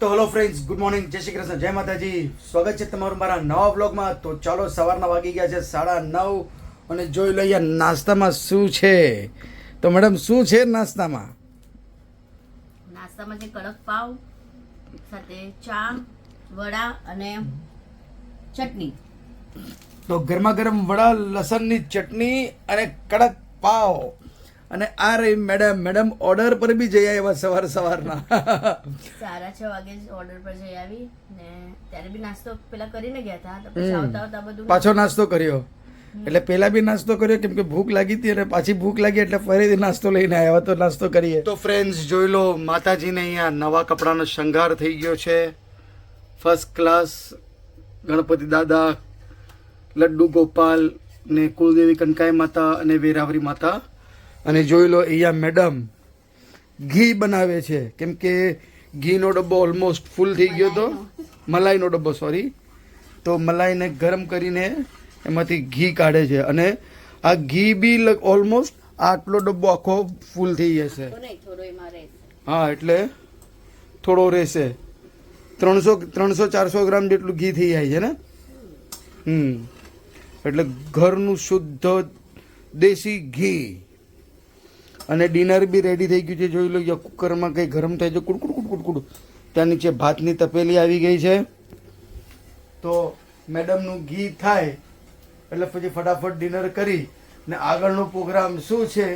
તો hello friends good morning જય શ્રી કૃષ્ણ જય માતાજી. સ્વાગત છે તમારું મારા નવા બ્લોગમાં તો ચાલો સવારના વાગી ગયા છે સાડા નવ અને જોઈ લઈએ નાસ્તામાં શું છે. તો મેડમ શું છે નાસ્તામાં? નાસ્તામાં છે કડક પાવ સાથે ચા વડા અને ચટણી. તો ગરમા ગરમ વડા લસણની ચટણી અને કડક પાવ અને આ રહી મેડમ. મેડમ ઓર્ડર પર બી જઈ આવ્યા સવાર સવારના. સાડા છ વાગે ઓર્ડર પર જઈ આવી ને ત્યારે બી નાસ્તો પેલા કરીને ગયા હતા. તો પછી આવતા આવતા બધું પાછો નાસ્તો કર્યો. એટલે પેલા બી નાસ્તો કર્યો કેમ કે ભૂખ લાગી હતી અને પાછી ભૂખ લાગી એટલે ફરીથી નાસ્તો લઈને આવ્યા. તો નાસ્તો કરીએ. તો ફ્રેન્ડ્સ જોઈ લો માતાજીને અહીંયા નવા કપડાનો શણગાર થઈ ગયો છે. ફર્સ્ટ ક્લાસ ગણપતિ દાદા લડ્ડુ ગોપાલ ને કુલદેવી કનકાઈ માતા અને વેરાવરી માતા. અને જોઈ લો અહીંયા મેડમ ઘી બનાવે છે. કેમ કે ઘીનો ડબ્બો ઓલમોસ્ટ ફૂલ થઈ ગયો હતો મલાઈનો. ડબ્બો સોરી તો મલાઈને ગરમ કરીને એમાંથી ઘી કાઢે છે. અને આ ઘી બી ઓલમોસ્ટ આટલો ડબ્બો આખો ફૂલ થઈ જશે. હા એટલે થોડો રહેશે. ત્રણસો ત્રણસો ચારસો ગ્રામ જેટલું ઘી થઈ જાય છે ને? હમ. એટલે ઘરનું શુદ્ધ દેશી ઘી. અને ડિનર બી રેડી થઈ ગયું છે. જોઈ લો યા કુકરમાં કંઈ ગરમ થાય છે. કુડકુડ કુડકુડ કુડ ત્યાં નીચે ભાતની તપેલી આવી ગઈ છે. તો મેડમનું ઘી થાય એટલે પછી ફટાફટ ડિનર કરી. ને આગળનો પ્રોગ્રામ શું છે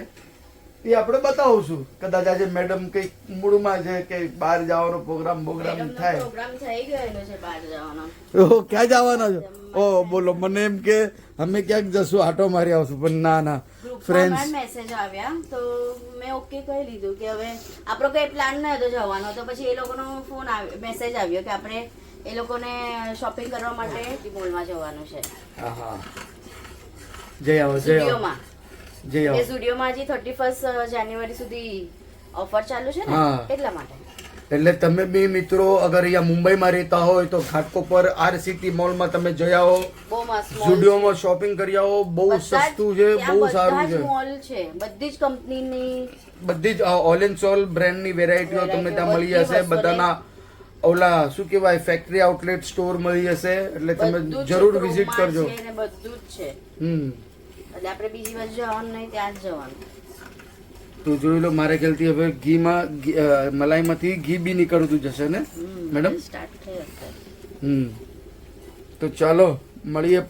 એ આપણે બતાવશું. કદાચ આજે મેડમ કંઈક મૂડમાં છે કે બહાર જવાનો પ્રોગ્રામ પ્રોગ્રામ થાય. ઓહો ક્યાં જવાના છો? ઓ બોલો મને એમ કે અમે ક્યાંક જશું આટો મારી આવશું પણ ના ના. ફ્રેન્ડ્સ મેસેજ આવ્યા તો મેં ઓકે કહી લીધું કે હવે આપણો કઈ પ્લાન ન હતો જવાનો તો પછી એ લોકોનો ફોન આવ્યો મેસેજ આવ્યો કે આપણે એ લોકોને શોપિંગ કરવા માટે મોલમાં જવાનું છે. જય આવો જય આવો. જય આવો. સ્ટુડિયોમાં હજી થર્ટી ફર્સ્ટ જાન્યુઆરી સુધી ઓફર ચાલુ છે ને? એટલા માટે. એટલે તમે બી મિત્રો અગર અહીંયા મુંબઈમાં રહેતા હોય તો ઘાટકોપર આર સિટી મોલમાં તમે જઈ આવો. સ્ટુડિયોમાં શોપિંગ કરી આવો. બહુ સસ્તું છે બહુ સારું છે. બધી જ કંપનીની બધી જ ઓલ એન્ડ સોલ બ્રેન્ડની વેરાયટીઓ તમને ત્યાં મળી જશે બધાના ઓલા શું કહેવાય ફેક્ટરી આઉટલેટ સ્ટોર મળી જશે એટલે તમે જરૂર વિઝિટ કરજો. બધું જ છે. હમ. એટલે આપણે બીજી બાજુ જવાનું નહીં ત્યાં જ જવાનું. તો જોઈ લો મારે ખ્યાલથી હવે ઘીમાં મલાઈમાંથી ઘી બી નીકળતું જશે ને? મેડમ? હમ. તો ચાલો મળીએ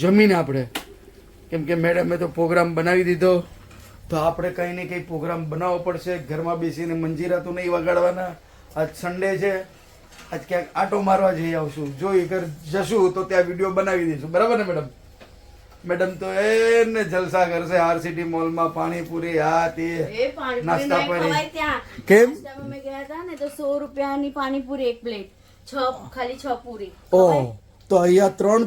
જમીને આપણે. કેમ કે મેડમે તો પ્રોગ્રામ બનાવી દીધો. તો આપણે કંઈ ને કંઈ પ્રોગ્રામ બનાવવો પડશે. ઘરમાં બેસીને મંજીરા તો નહીં વગાડવાના. આજ સન્ડે છે. આજ ક્યાંક આટો મારવા જઈ આવશું. જો એ ઘર જશું તો ત્યાં વીડિયો બનાવી દઈશું. બરાબર ને મેડમ? મેડમ તો એને જલસા કરશે આરસીટી મોલમાં પાણીપુરી આ તે નાસ્તા પાણી. કેમ? અમે ગયા હતા ને તો સો રૂપિયાની પાણીપુરી એક પ્લેટ છ ખાલી છ પૂરી. ઓ તો અહીંયા ત્રણ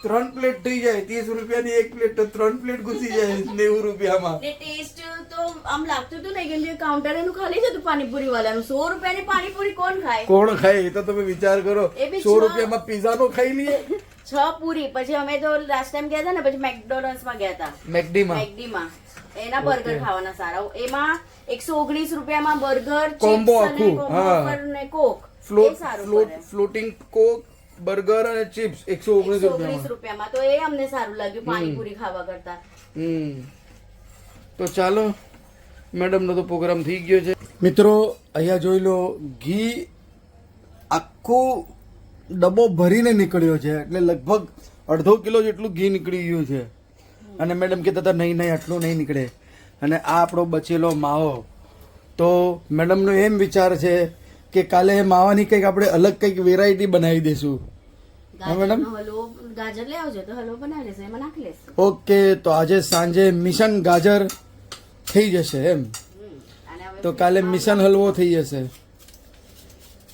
ત્રણ પ્લેટ થઈ જાય. ત્રીસ રૂપિયાની એક પ્લેટ તો ત્રણ પ્લેટ ઘૂસી જાય નેવું રૂપિયામાં. ને ટેસ્ટ તો આમ લાગતું હતું ને કે કાઉન્ટર એનું ખાલી છે પાણીપુરી વાળાનું સો રૂપિયાની પાણીપુરી કોણ ખાય? કોણ ખાય એ તો તમે વિચાર કરો. સો રૂપિયામાં પીઝા નો ખાઈ લઈએ. છ પૂરી. પછી અમે તો લાસ્ટ ટાઈમ ગયા હતા ને પછી મેકડોનલ્ડમાં ગયા હતા. મેકડીમાં? મેકડી માં એના બર્ગર ખાવાના સારા. એમાં એકસો ઓગણીસ રૂપિયામાં બર્ગર કોમ્બો ચિપ્સ આખું, ને કોક. ફ્લોટિંગ કોક બર્ગર અને ચિપ્સ એકસો ઓગણીસ ઓગણીસ રૂપિયામાં. તો એ અમને સારું લાગ્યું પાણીપુરી ખાવા કરતા. હમ. તો ચાલો મેડમનો તો પ્રોગ્રામ થઈ ગયો છે. મિત્રો અહીંયા જોઈ લો ઘી આખું ડબ્બો ભરીને નીકળ્યો છે. એટલે લગભગ અડધો કિલો જેટલું ઘી નીકળી ગયું છે. અને મેડમ કહેતા હતા નહીં નહીં આટલું નહીં નીકળે. અને આ આપણો બચેલો માવો. તો મેડમનો એમ વિચાર છે કે કાલે માવાની કંઈક આપણે અલગ કંઈક વેરાયટી બનાવી દઈશું મેડમ? ગાજર લઈ આવજો તો હલવો બનાવી લેશે એમાં નાખી લેશે. ઓકે તો આજે સાંજે મિશન ગાજર થઈ જશે એમ. તો કાલે મિશન હલવો થઈ જશે.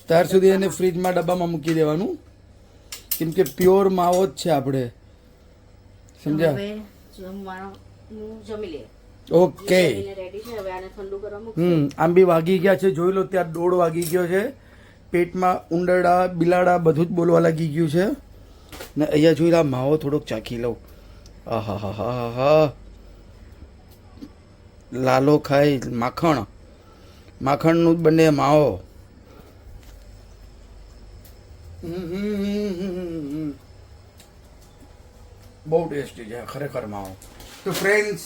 ત્યાર સુધી એને ફ્રીજમાં ડબ્બામાં મૂકી દેવાનું. કેમ કે પ્યોર માવો જ છે આપણે. સમજ્યા? ઓકે. હમ આમ બી વાગી ગયા છે. જોઈ લો ત્યાં દોડ વાગી ગયો છે. પેટમાં ઉંદરડા બિલાડા બધું જ બોલવા લાગી ગયું છે. ને અહીંયા જોઈ લો આ માવો થોડોક ચાખી લઉં. આહા હા હા હા લાલો ખાય માખણ. માખણનું જ બને માવો. બહુ ટેસ્ટી છે, ખરેખર માવો. તો ફ્રેન્ડ્સ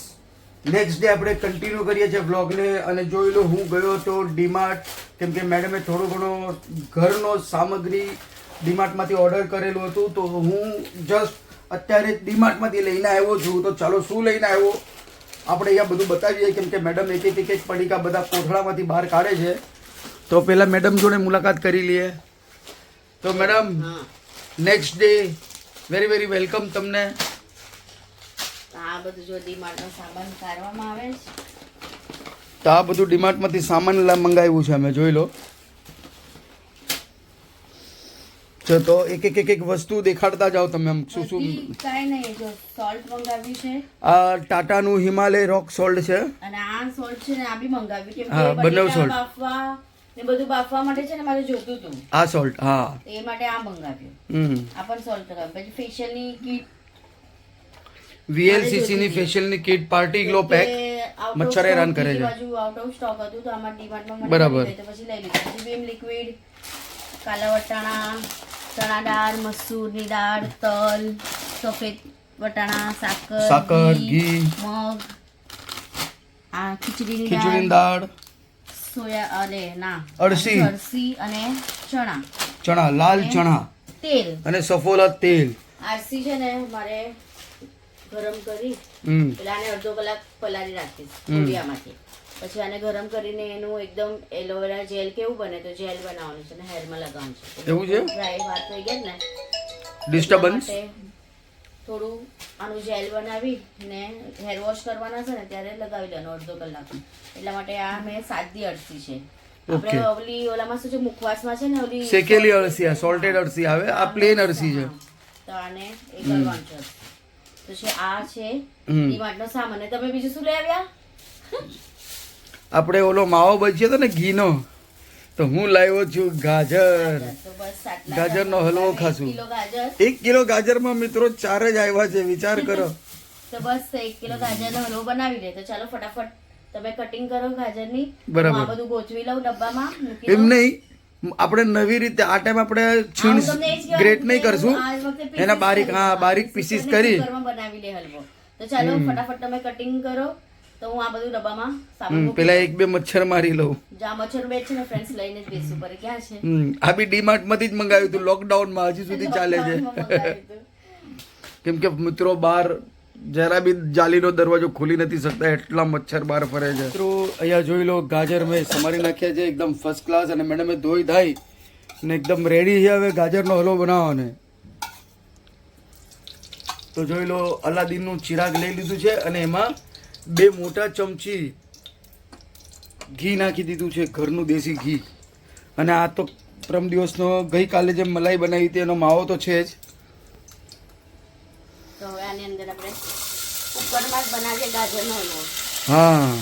નેક્સ્ટ ડે આપણે કન્ટિન્યુ કરીએ છીએ વ્લોગને અને જોઈ લો હું ગયો તો ડીમાર્ટ કેમ કે મેડમે થોડો ઘણો ઘરનો સામગ્રી ડીમાર્ટમાંથી ઓર્ડર કરેલું હતું, તો હું જસ્ટ અત્યારે ડીમાર્ટમાંથી લઈને આવ્યો છું. તો ચાલો શું લઈને આવ્યો? આપણે અહીંયા બધું બતાવીએ, કેમ કે મેડમ એક એક એક પડીકા બધા કોથળામાંથી બહાર કાઢે છે. તો પહેલાં મેડમ જોડે મુલાકાત કરી લઈએ. તો madam next day very very welcome તમને. તો આ બધું જો ડીમાર્ટનો સામાન કાઢવામાં આવે છે. તો આ બધું ડીમાર્ટમાંથી સામાન મંગાવ્યું છે અમે જોઈ લો. જો તો એક એક એક એક વસ્તુ દેખાડતા જાઓ તમે આમ શું શું. કાઈ નહીં જો સોલ્ટ મંગાવ્યું છે. આ ટાટાનું હિમાલય રોક સોલ્ટ છે. અને આ સોલ્ટ છે ને આ બી મંગાવ્યું કે બંને સોલ્ટ. બાફવા ને બધું બાફવા માટે છે ને મારે જોતું હતું. આ સોલ્ટ હા. એ માટે આ મંગાવ્યું. હમ. આ પણ સોલ્ટ મંગાવ્યું. પછી ફેશિયલની કીટ વીએલસીસી ની ફેશિયલની કિટ પાર્ટી ગ્લો પેક મચ્છર હેરાન કરે છે. બાજુ આઉટ ઓફ સ્ટોક હતું તો આમાં ડીમાર્ટમાં બરાબર. તો પછી લઈ લીધું. પછી વીમ લિક્વિડ કાલા વટાણા ચણા દાળ મસૂરની દાળ તલ સફેદ વટાણા સાકર સાકર, ઘી, મગ આ ખીચડીની દાળ. સોયા અરે ના અળસી. અળસી અને ચણા. ચણા લાલ ચણા. તેલ. અને સફોલા તેલ. આરસી છે ને મારે ગરમ કરી એટલે આને અડધો કલાક પલાળી રાખીશ. કોડિયામાંથી પછી આને ગરમ કરીને એનું એકદમ એલોવેરા જેલ કેવું બને તો જેલ બનાવવાનું છે અને હેરમાં લગાવવાનું છે. એવું છે? ડ્રાય વાત થઈ ગયા ને ડિસ્ટર્બન્સ થોડું આનું જેલ બનાવી ને હેર વોશ કરવાના છે ને ત્યારે લગાવી દેવાનું અડધો કલાક. એટલા માટે આ મેં સાદી અળસી છે. આપણે ઓલી ઓલામાં શું છે મુખવાસમાં છે ને ઓલી શેકેલી અળસી સોલ્ટેડ અળસી આવે આ પ્લેન અળસી છે. તો આને એ કરવાનું છે. તો છે આ છે. ડીમાર્ટનો સામાન. તમે બીજું શું લઈ આવ્યા? આપણે ઓલો માવો બચ્યો હતો ને ઘીનો. તો હું લાવ્યો છું ગાજર. ગાજરનો હલવો ખાશું. કિલો ગાજર. એક કિલો ગાજરમાં મિત્રો ચાર જ આવ્યા છે વિચાર કરો. તો બસ એક કિલો ગાજરનો હલવો બનાવી દે. તો ચાલો ફટાફટ તમે કટિંગ કરો ગાજરની. બરાબર. આ બધું ગોઠવી લઉં ડબ્બામાં મૂકી એમ નહીં આપણે નવી રીતે આ ટાઈમ આપણે છીણ ગ્રેટ નહીં કરશું. એના બારીક હા બારીક પીસીસ કરી. બનાવી લે હલવો. તો ચાલો ફટાફટ તમે કટિંગ કરો. તો હું આ બધું ડબ્બામાં સામાન પેલા એક બે મચ્છર મારી લઉં. જ્યાં મચ્છર બે છે ને ફ્રેન્ડ્સ લઈને જ બેસું પર ક્યાં છે? હમ, આ બી ડીમાર્ટમાંથી જ મંગાવ્યું હતું. લોકડાઉનમાં હજી સુધી ચાલે છે. કેમ કે મિત્રો બહાર જરા બી જાલીનો દરવાજો ખોલી નથી શકતા એટલા મચ્છર બહાર ફરે છે. મિત્રો અહીંયા જોઈ લો ગાજર મેં સમારી નાખ્યા છે એકદમ ફર્સ્ટ ક્લાસ અને મેડમે ધોઈ ધાઈ ને એકદમ રેડી છે હવે ગાજરનો હલવો બનાવવાનો. તો જોઈ લો અલાદીનનું ચિરાગ લઈ લીધું છે અને એમાં બે મોટા ચમચી ઘી નાખી દીધું છે ઘરનું દેશી ઘી. અને આ તો પ્રમ દિવસનો ગઈકાલે જે મલાઈ બનાવી હતી એનો માવો તો છે જ. હા.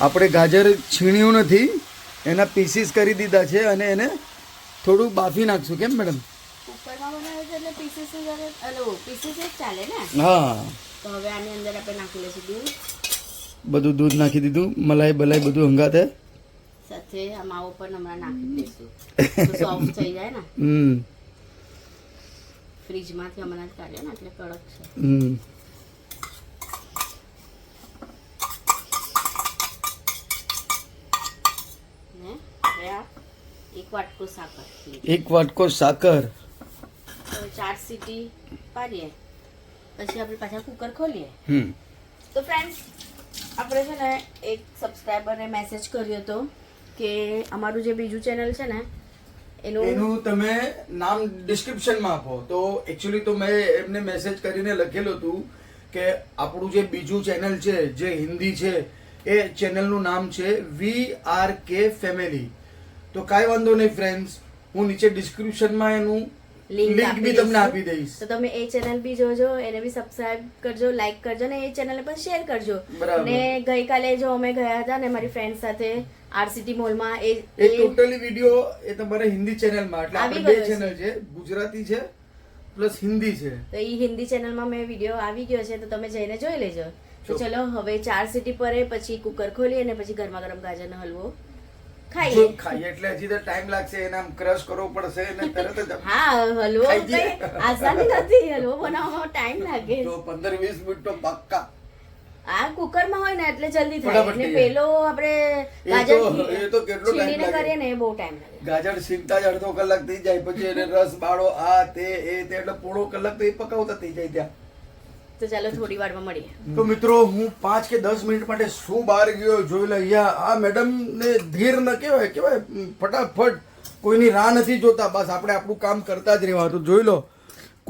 આપણે ગાજર છીણ્યું નથી એના પીસીસ કરી દીધા છે અને એને થોડું બાફી નાખશું. કેમ મેડમ? કુકરમાં બનાવે છે એટલે પીસીસ જ હલો પીસીસ જ ચાલે ને? હા. તો હવે આની અંદર આપણે નાખી લઈશું દૂધ. બધું દૂધ નાખી દીધું મલાઈ બલાઈ બધું હંગાતે. સાથે આ માવો પણ હમણાં નાખી દઈશું. સોફ્ટ થઈ જાય ને? હમ. ફ્રીજમાંથી હમણાં જ કાઢ્યો ને એટલે કડક છે. હમ. એક વાટકો સાકર. એક વાટકો સાકર. ચાર સીટી પાડીએ. પછી આપણે પાછા કુકર ખોલીએ. હમ. તો ફ્રેન્ડ્સ આપણે છે ને એક સબસ્ક્રાઈબરને મેસેજ કર્યો હતો કે અમારું જે બીજું ચેનલ છે ને એનું એનું તમે નામ ડિસ્ક્રિપ્શનમાં આપો. તો એકચ્યુઅલી તો મેં એમને મેસેજ કરીને લખેલું હતું કે આપણું જે બીજું ચેનલ છે જે હિન્દી છે એ ચેનલનું નામ છે વી આર કે ફેમિલી તો કાંઈ વાંધો નહીં ફ્રેન્ડ્સ હું નીચે ડિસ્ક્રિપ્શનમાં એનું લિંક બી તમને આપી દઈશ. તો તમે એ ચેનલ બી જોજો એને બી સબસ્ક્રાઇબ કરજો લાઈક કરજો ને એ ચેનલ પણ શેર કરજો. અને ને ગઈકાલે જો અમે ગયા હતા ને મારી ફ્રેન્ડ સાથે આરસીટી મોલમાં એ એ ટોટલી વીડિયો એ તમારે હિન્દી ચેનલમાં એટલે આપણે બે ચેનલ છે. ગુજરાતી છે પ્લસ હિન્દી છે. તો એ હિન્દી ચેનલમાં મેં વીડિયો આવી ગયો છે તો તમે જઈને જોઈ લેજો. તો. ચલો હવે ચાર સિટી પરે પછી કુકર ખોલી અને પછી ગરમા ગરમ ગાજરનો હલવો. ખાઈએ. ખાઈએ એટલે હજી તો ટાઈમ લાગશે એને આમ ક્રશ કરવો પડશે અને તરત જ હા હલવો આસાની નથી હલવો બનાવવામાં ટાઈમ લાગે. તો 15 20 મિનિટ તો પાક્કા. આ કુકરમાં હોય ને એટલે જલ્દી થાય. એટલે પેલો આપણે ગાજર એ તો કેટલો ટાઈમ લાગે. કરીએ ને એ બહુ ટાઈમ લાગે. ગાજર સીમતા જ અડધો કલાક થઈ જાય પછી એને રસ બાળો આ તે એ તે એટલે પોણો કલાક તો એ પકાવતા થઈ જાય ત્યાં. તો ચાલો થોડી વારમાં મળીએ. તો મિત્રો હું પાંચ કે દસ મિનિટ માટે શું બહાર ગયો જોઈ લે અહીંયા આ મેડમ ને ધીર ન કહેવાય કહેવાય ફટાફટ. કોઈની રાહ નથી જોતા બસ આપણે આપણું કામ કરતા જ રહેવા તો જોઈ લો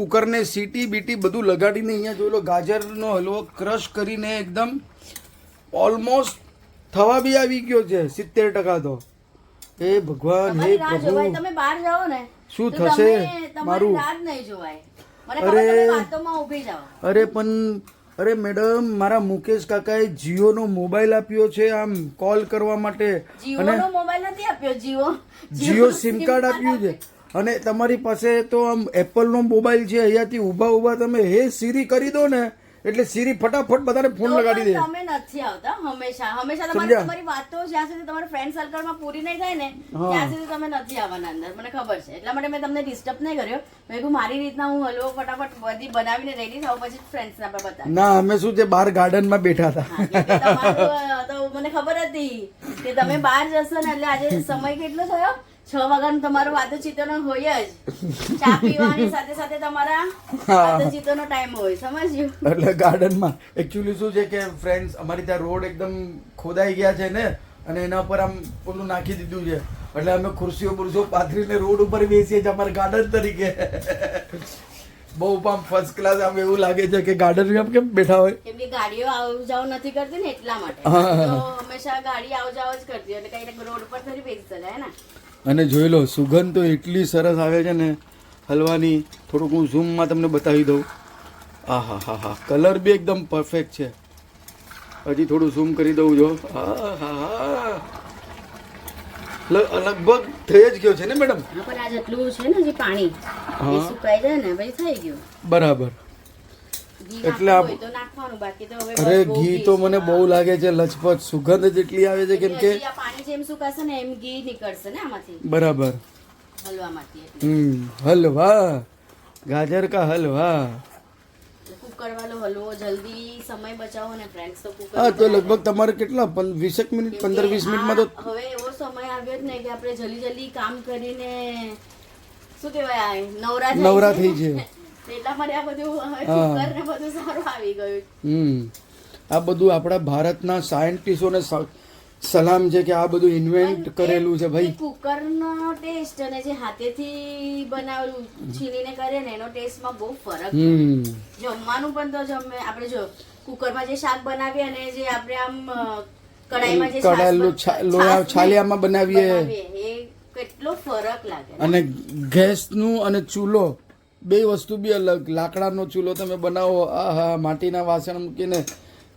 કુકરને સીટી બીટી બધું લગાડીને અહીંયા જોઈ લો ગાજરનો હલવો ક્રશ કરીને એકદમ ઓલમોસ્ટ થવા બી આવી ગયો છે સિત્તેર ટકા તો. હે ભગવાન હે પ્રભુ. તમે બહાર જાઓ ને શું થશે? મારું? રાત નહીં જોવાય. અરે. જાઓ અરે પણ અરે મેડમ મારા મુકેશ કાકાએ જીઓનો મોબાઈલ આપ્યો છે આમ કોલ કરવા માટે. અને મોબાઈલ નથી આપ્યો જીઓ. જીઓ સિમ કાર્ડ આપ્યું છે. અને તમારી પાસે તો આમ એપલનો મોબાઈલ છે અહીંયાથી ઊભા ઊભા તમે હે સીરી કરી દો ને. એટલે સીરી ફટાફટ બધાને ફોન લગાડી દે. તમે નથી આવતા હંમેશા. હંમેશા તમારી તમારી વાતો જ્યાં સુધી તમારા ફ્રેન્ડ સર્કલમાં પૂરી નહીં થાય ને ત્યાં સુધી તમે નથી આવવાના અંદર. મને ખબર છે. એટલા માટે મેં તમને ડિસ્ટર્બ નહીં કર્યો. મેં કીધું મારી રીતના હું હલવો ફટાફટ બધી બનાવીને રેડી થાવ પછી ફ્રેન્ડ્સ ના પર ના અમે શું છે બહાર ગાર્ડનમાં બેઠા હતા. તો મને ખબર હતી કે તમે બહાર જશો ને એટલે આજે સમય કેટલો થયો? છ વાગ્યાનો તમારું વાતોચીતોનો હોય જ. ચા પીવાની સાથે સાથે તમારા વાતોચીતોનો ટાઈમ હોય સમજ્યું? એટલે ગાર્ડનમાં એકચ્યુઅલી શું છે કે ફ્રેન્ડ્સ અમારી ત્યાં રોડ એકદમ ખોદાઈ ગયા છે ને અને એના પર આમ પેલું નાખી દીધું છે. એટલે અમે ખુરશીઓ બુરશીઓ પાથરીને રોડ ઉપર બેસીએ છીએ અમારા ગાર્ડન તરીકે. બહુ આમ ફર્સ્ટ ક્લાસ આમ એવું લાગે છે કે ગાર્ડન આમ કેમ બેઠા હોય? કેમ કે ગાડીઓ આવ જાવ નથી કરતી ને એટલા માટે. તો હંમેશા ગાડી આવ જાવ જ કરતી એટલે કઈ રોડ પર થોડી બેસી જાય ને? અને જોઈ લો સુગંધ તો એટલી સરસ આવે છે ને હલવાની. થોડુંક હું ઝૂમમાં તમને બતાવી દઉં. આ હા હા. હા કલર બી એકદમ પરફેક્ટ છે. હજી થોડું ઝૂમ કરી દઉં જો. હા. હા લગભગ થઈ જ ગયો છે ને મેડમ? પણ આ જેટલું છે ને જે પાણી. સુકાઈ જાય ને પછી થઈ ગયું. બરાબર. એટલે અરે ઘી તો મને બહુ લાગે છે લચપત સુગંધ જેટલી આવે છે કેમ કે પાણી જેમ સુકાશે ને એમ ઘી નીકળશે ને આમાંથી. બરાબર. હલવામાંથી હમ હલવા. ગાજર કા હલવા. કુકર હલવો જલ્દી સમય બચાવો ને ફ્રેન્ડ્સ તો કુકર હા તો લગભગ તમારે કેટલા પં- વીસેક મિનિટ પંદર વીસ મિનિટમાં તો હવે એવો સમય આવ્યો જ ને કે આપણે જલ્દી જલ્દી કામ કરીને શું કહેવાય નવરા નવરા થઈ છે એટલા માટે આ બધું હવે ને બધું સારું આવી ગયું. હમ. આ બધું આપણા ભારતના સાયન્ટિસ્ટોને ને સલામ છે કે આ બધું ઇન્વેન્ટ કરેલું છે ભાઈ. કુકર નો ટેસ્ટ અને જે હાથેથી બનાવેલું છીણીને કરે ને એનો ટેસ્ટમાં બહુ ફરક હમ. જમવાનું પણ તો જમે આપણે જો કુકરમાં જે શાક બનાવીએ અને જે આપણે આમ કડાઈમાં જે કડાયેલું લોયા છાલિયામાં બનાવીએ. એ કેટલો ફરક લાગે અને અને ગેસનું અને ચૂલો બે વસ્તુ બી અલગ. લાકડાનો ચૂલો તમે બનાવો, આહા, માટીના વાસણ મૂકીને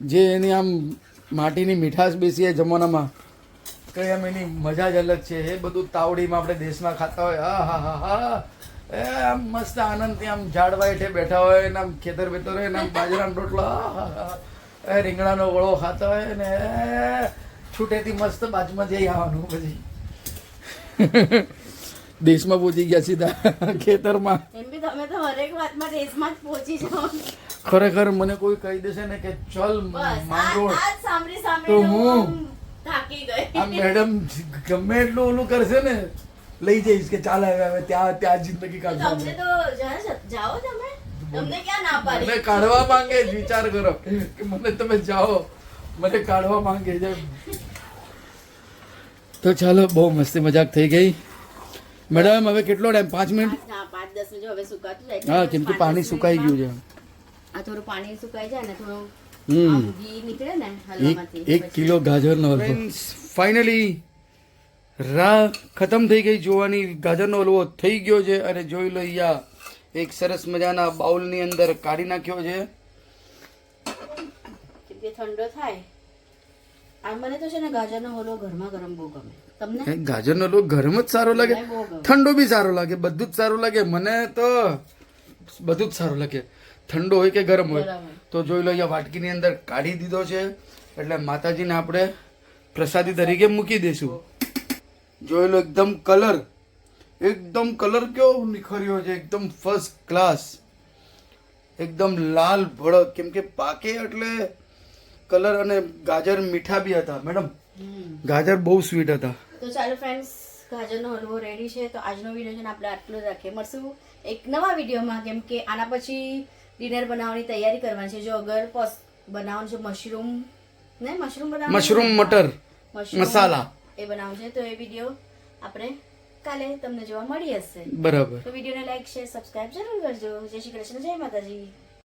જે એની આમ માટીની મીઠાશ બેસી જમાનામાં, કઈ આમ એની મજા જ અલગ છે. એ બધું તાવડીમાં આપણે દેશમાં ખાતા હોય આ હા હા હા. એ આમ મસ્ત આનંદથી આમ ઝાડવા હેઠે બેઠા હોય ને આમ ખેતર બેતર હોય ને આમ બાજરાનો રોટલો. એ રીંગણાનો વળો ખાતા હોય ને છૂટેથી મસ્ત બાજુમાં જઈ આવવાનું પછી. દેશમાં પહોંચી ગયા સીધા ખેતરમાં. તમે તો હરેક વાતમાં ટેસ્ટમાં જ પહોંચી જાઓ. ખરેખર મને કોઈ કહી દેશે ને કે ચલ સાંભળી તો હું- હું? થાકી ગઈ. આ મેડમ ગમે એટલું ઓલું કરશે ને લઈ જઈશ કે ચાલ હવે હવે ત્યાં ત્યાં જિંદગી કાઢો તમને તો જાઓ તમે તમને ક્યાં ના પાડી? મને કાઢવા માંગે વિચાર કરો કે મને તમે જાઓ મને કાઢવા માંગે છે. તો ચાલો બહુ મસ્તી મજાક થઈ ગઈ. મેડમ હવે કેટલો ટાઈમ? પાંચ મિનિટ? હા પાંચ દસ મિનિટ હવે સુકાતું જાય. હા કેમ કે પાણી સુકાઈ ગયું છે. આ થોડું પાણી સુકાઈ જાય ને થોડું હમ. ઘી નીકળે ને એક હલવામાંથી એક કિલો ગાજરનો હલવો. ફાઇનલી રાહ ખતમ થઈ ગઈ જોવાની. ગાજરનો હલવો થઈ ગયો છે. અને જોઈ લો અહીંયા એક સરસ મજાના બાઉલની અંદર કાઢી નાખ્યો છે. ઠંડો થાય. આ મને તો છે ને ગાજરનો હલવો ગરમા ગરમ બહુ ગમે. તમને? ગાજરનો હલવો ગરમ જ સારો લાગે. ઠંડો બી સારો લાગે બધું જ સારું લાગે. મને તો બધું જ સારું લાગે. ઠંડો હોય કે ગરમ હોય ગરમ હોય. તો જોઈ લો અહીંયા વાટકીની અંદર કાઢી દીધો છે. એટલે માતાજીને આપણે પ્રસાદી તરીકે મૂકી દઈશું જોઈ લો એકદમ કલર. એકદમ કલર કેવો નિખર્યો છે. એકદમ ફર્સ્ટ ક્લાસ એકદમ લાલ ભડક. કેમ કે પાકે એટલે કલર અને ગાજર મીઠા બી હતા મેડમ. ગાજર બહુ સ્વીટ હતા. તો ચાલો ફ્રેન્ડ્સ ગાજરનો હલવો રેડી છે. તો આજનો વીડિયો છે ને આપણે આટલો જ રાખીએ. મળશું એક નવા વિડીયોમાં કેમ કે આના પછી ડિનર બનાવવાની તૈયારી કરવાની છે. જો અગર પોસ બનાવવાનું છે મશરૂમ ને મશરૂમ બનાવવાનું મશરૂમ મટર મસાલા. એ બનાવવાનું છે. તો એ વીડિયો આપણે કાલે તમને જોવા મળી હશે. બરાબર. તો વિડીયોને લાઈક શેર સબસ્ક્રાઇબ જરૂર કરજો. જય શ્રી કૃષ્ણ જય માતાજી.